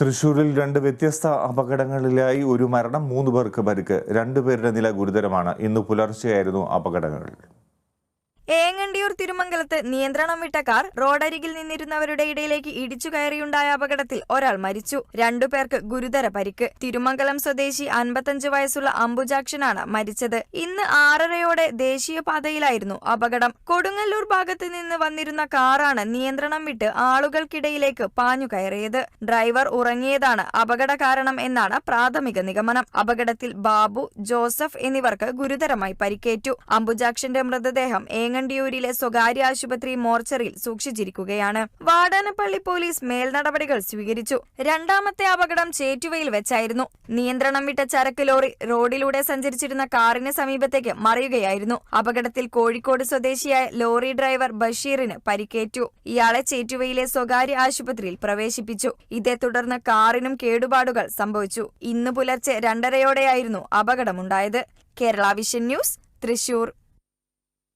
തൃശൂരിൽ രണ്ട് വ്യത്യസ്ത അപകടങ്ങളിലായി ഒരു മരണം മൂന്ന് പേർക്ക് പരിക്ക്. രണ്ടുപേരുടെ നില ഗുരുതരമാണ്. ഇന്ന് പുലർച്ചെയായിരുന്നു അപകടങ്ങൾ. ഏങ്ങണ്ടിയൂർ തിരുമംഗലത്ത് നിയന്ത്രണം വിട്ട കാർ റോഡരികിൽ നിന്നിരുന്നവരുടെ ഇടയിലേക്ക് ഇടിച്ചു കയറിയുണ്ടായ അപകടത്തിൽ ഒരാൾ മരിച്ചു. രണ്ടുപേർക്ക് ഗുരുതര പരിക്ക്. തിരുമംഗലം സ്വദേശി അൻപത്തഞ്ച് വയസ്സുള്ള അംബുജാക്ഷനാണ് മരിച്ചത്. ഇന്ന് ആറരയോടെ ദേശീയപാതയിലായിരുന്നു അപകടം. കൊടുങ്ങല്ലൂർ ഭാഗത്ത് നിന്ന് വന്നിരുന്ന കാറാണ് നിയന്ത്രണം വിട്ട് ആളുകൾക്കിടയിലേക്ക് പാഞ്ഞു കയറിയത്. ഡ്രൈവർ ഉറങ്ങിയതാണ് അപകട കാരണം എന്നാണ് പ്രാഥമിക നിഗമനം. അപകടത്തിൽ ബാബു ജോസഫ് എന്നിവർക്ക് ഗുരുതരമായി പരിക്കേറ്റു. അംബുജാക്ഷന്റെ മൃതദേഹം ഏങ്ങണ്ടിയൂരിലെ സ്വകാര്യ ആശുപത്രി മോർച്ചറിയിൽ സൂക്ഷിച്ചിരിക്കുകയാണ്. വാടാനപ്പള്ളി പോലീസ് മേൽനടപടികൾ സ്വീകരിച്ചു. രണ്ടാമത്തെ അപകടം ചേറ്റുവയിൽ വെച്ചായിരുന്നു. നിയന്ത്രണം വിട്ട ചരക്ക് ലോറി റോഡിലൂടെ സഞ്ചരിച്ചിരുന്ന കാറിന് സമീപത്തേക്ക് മറിയുകയായിരുന്നു. അപകടത്തിൽ കോഴിക്കോട് സ്വദേശിയായ ലോറി ഡ്രൈവർ ബഷീറിന് പരിക്കേറ്റു. ഇയാളെ ചേറ്റുവയിലെ സ്വകാര്യ ആശുപത്രിയിൽ പ്രവേശിപ്പിച്ചു. ഇതേ തുടർന്ന് കാറിനും കേടുപാടുകൾ സംഭവിച്ചു. ഇന്ന് പുലർച്ചെ രണ്ടരയോടെയായിരുന്നു അപകടമുണ്ടായത്. Kerala vision news Thrissur.